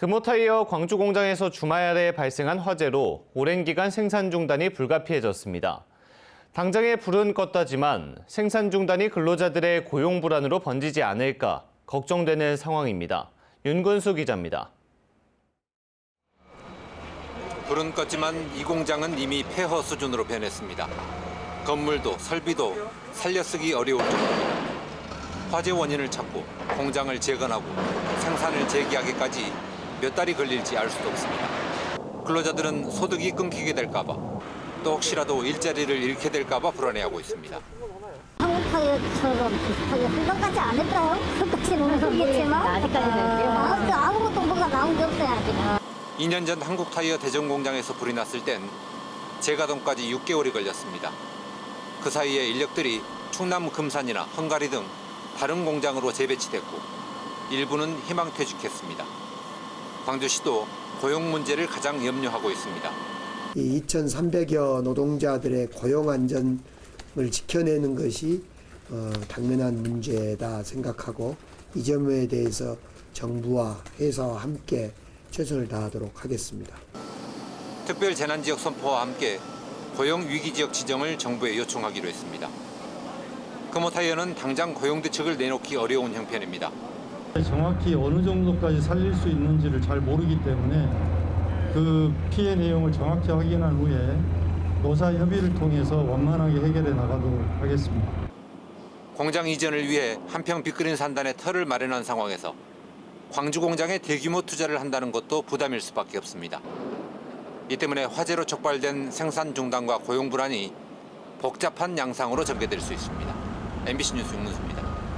금호타이어 광주 공장에서 주말에 발생한 화재로 오랜 기간 생산 중단이 불가피해졌습니다. 당장에 불은 껐다지만 생산 중단이 근로자들의 고용 불안으로 번지지 않을까 걱정되는 상황입니다. 윤근수 기자입니다. 불은 껐지만 이 공장은 이미 폐허 수준으로 변했습니다. 건물도 설비도 살려쓰기 어려울 정도입니다. 화재 원인을 찾고 공장을 재건하고 생산을 재개하기까지 몇 달이 걸릴지 알 수도 없습니다. 근로자들은 소득이 끊기게 될까봐 또 혹시라도 일자리를 잃게 될까봐 불안해하고 있습니다. 한국 타이어처럼 비슷하게 생각까지 안 했어요. 그까지는 모르겠지만 아직까지는 아, 근데 아무것도 뭐가 나온 게 없어요 아직. 2년 전 한국 타이어 대전 공장에서 불이 났을 땐 재가동까지 6개월이 걸렸습니다. 그 사이에 인력들이 충남 금산이나 헝가리 등 다른 공장으로 재배치됐고 일부는 희망퇴직했습니다. 광주시도 고용 문제를 가장 염려하고 있습니다. 이 2,300여 노동자들의 고용 안전을 지켜내는 것이 어, 당면한 문제다 생각하고 이 점에 대해서 정부와 회사와 함께 최선을 다하도록 하겠습니다. 특별 재난 지역 선포와 함께 고용 위기 지역 지정을 정부에 요청하기로 했습니다. 금호타이어는 당장 고용 대책을 내놓기 어려운 형편입니다. 정확히 어느 정도까지 살릴 수 있는지를 잘 모르기 때문에 그 피해 내용을 정확히 확인한 후에 노사 협의를 통해서 원만하게 해결해 나가도록 하겠습니다. 공장 이전을 위해 한평 빅그린 산단에 터를 마련한 상황에서 광주 공장에 대규모 투자를 한다는 것도 부담일 수밖에 없습니다. 이 때문에 화재로 촉발된 생산 중단과 고용 불안이 복잡한 양상으로 전개될 수 있습니다. MBC 뉴스 윤문수입니다.